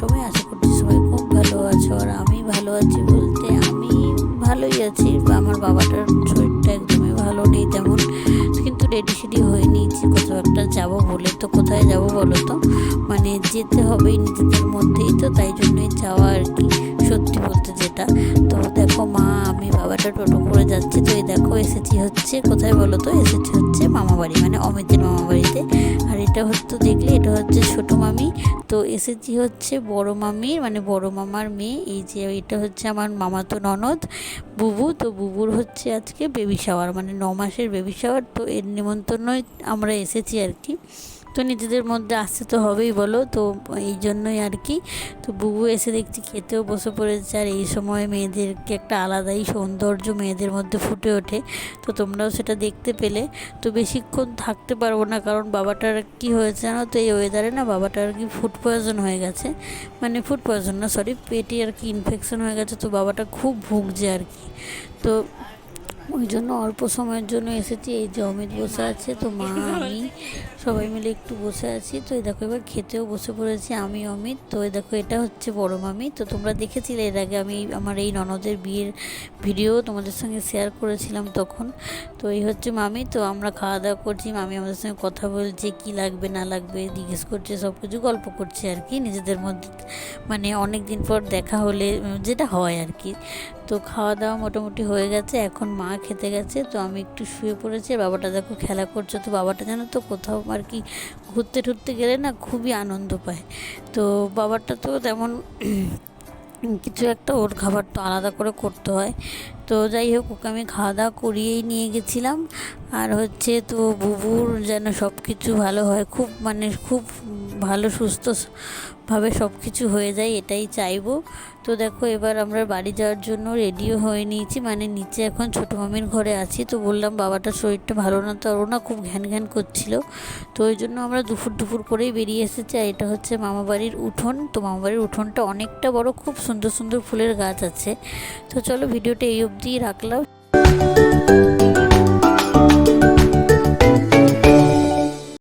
সবাই আশা করছি সবাই খুব ভালো আছো আর আমি ভালো আছি বলতে আমি ভালোই আছি। আমার বাবাটার শরীরটা একদমই ভালো নেই তেমন। কিন্তু রেডি সেডি হয়ে নিয়েছি, কোথাও একটা যাব বলে। তো কোথায় যাব বলো তো? মানে যেতে হবেই নিজেদের মধ্যেই তো, তাই জন্যই যাওয়া আর কি। সত্যি বলতে যেটা। তো দেখো মা, আমি বাবাটা টোটো এসেছি হচ্ছে, কোথায় বলো তো? এসেছি হচ্ছে মামা বাড়ি মানে অমিতের মামা বাড়িতে আর এটা হচ্ছে, দেখলে এটা হচ্ছে ছোটো মামি। তো এসেছি হচ্ছে বড় মামির মানে বড় মামার মেয়ে। এই যে এটা হচ্ছে আমার মামা তো ননদ বুবু। তো বুবুর হচ্ছে আজকে বেবি শাওয়ার মানে ন মাসের বেবি শাওয়ার তো এর নিমন্ত্রণই আমরা এসেছি আর কি। তো নিজেদের মধ্যে আসতে তো হবেই বলো। তো এই জন্যই আর কি। তো বুবু এসে দেখছি খেতেও বসে পড়েছে আর এই সময় মেয়েদেরকে একটা আলাদাই সৌন্দর্য মেয়েদের মধ্যে ফুটে ওঠে। তো তোমরাও সেটা দেখতে পেলে। তো বেশিক্ষণ থাকতে পারব না কারণ বাবাটার কি হয়েছে জানো তো? এই ওয়েদারে না বাবাটার আর কি ফুড পয়জন হয়ে গেছে। মানে ফুড পয়জন না সরি পেটে আর কি ইনফেকশন হয়ে গেছে। তো বাবাটা খুব ভুগছে আর কি। তো ওই জন্য অল্প সময়ের জন্য এসেছি। এই যে অমিত বসে আছে, তো মা, আমি সবাই মিলে একটু বসে আছি। তো এই দেখো, এবার খেতেও বসে পড়েছি আমি, অমিত। তো এই দেখো, এটা হচ্ছে বড় মামি। তো তোমরা দেখেছিলে এর আগে আমি আমার এই ননদের বিয়ের ভিডিও তোমাদের সঙ্গে শেয়ার করেছিলাম তখন। তো এই হচ্ছে মামি। তো আমরা খাওয়া দাওয়া করছি, মামি আমাদের সঙ্গে কথা বলছে, কি লাগবে, না লাগবে, জিজ্ঞেস করছে, সব কিছু গল্প করছে আর কি। নিজেদের মধ্যে মানে অনেক দিন পর দেখা হলে, যেটা হয় আর কি। তো খাওয়া দাওয়া মোটামুটি হয়ে গেছে, এখন মা খেতে গেছে, তো আমি একটু শুয়ে পড়েছি। বাবাটা দেখো খেলা করছে, তো বাবাটা জানো তো কোথাও আর কি ঘুরতে ঠুরতে গেলে না খুবই আনন্দ পায়। তো বাবাটা তো তেমন কিছু একটা ওর খাবার তো আলাদা করে করতে হয়। তো যাই হোক, ওকে আমি খাওয়া দাওয়া করিয়েই নিয়ে গেছিলাম। আর হচ্ছে তো বুবুর যেন সব কিছু ভালো হয়, খুব মানে খুব ভালো, সুস্থ ভাবে সব কিছু হয়ে যায়, এটাই চাইব। তো দেখো, এবার আমরা বাড়ি যাওয়ার জন্য রেডিও হয়ে নিয়েছি মানে নিচে এখন ছোটো মামির ঘরে আছি। তো বললাম, বাবাটার শরীরটা ভালো না। তো না খুব ঘ্যান ঘ্যান করছিল। তো ওই জন্য আমরা দুপুর দুপুর করেই বেরিয়ে এসেছি। আর এটা হচ্ছে মামা বাড়ির উঠোন। তো মামা বাড়ির উঠোনটা অনেকটা বড়, খুব সুন্দর সুন্দর ফুলের গাছ আছে। তো চলো, ভিডিওটা এই অবধিই রাখলাম।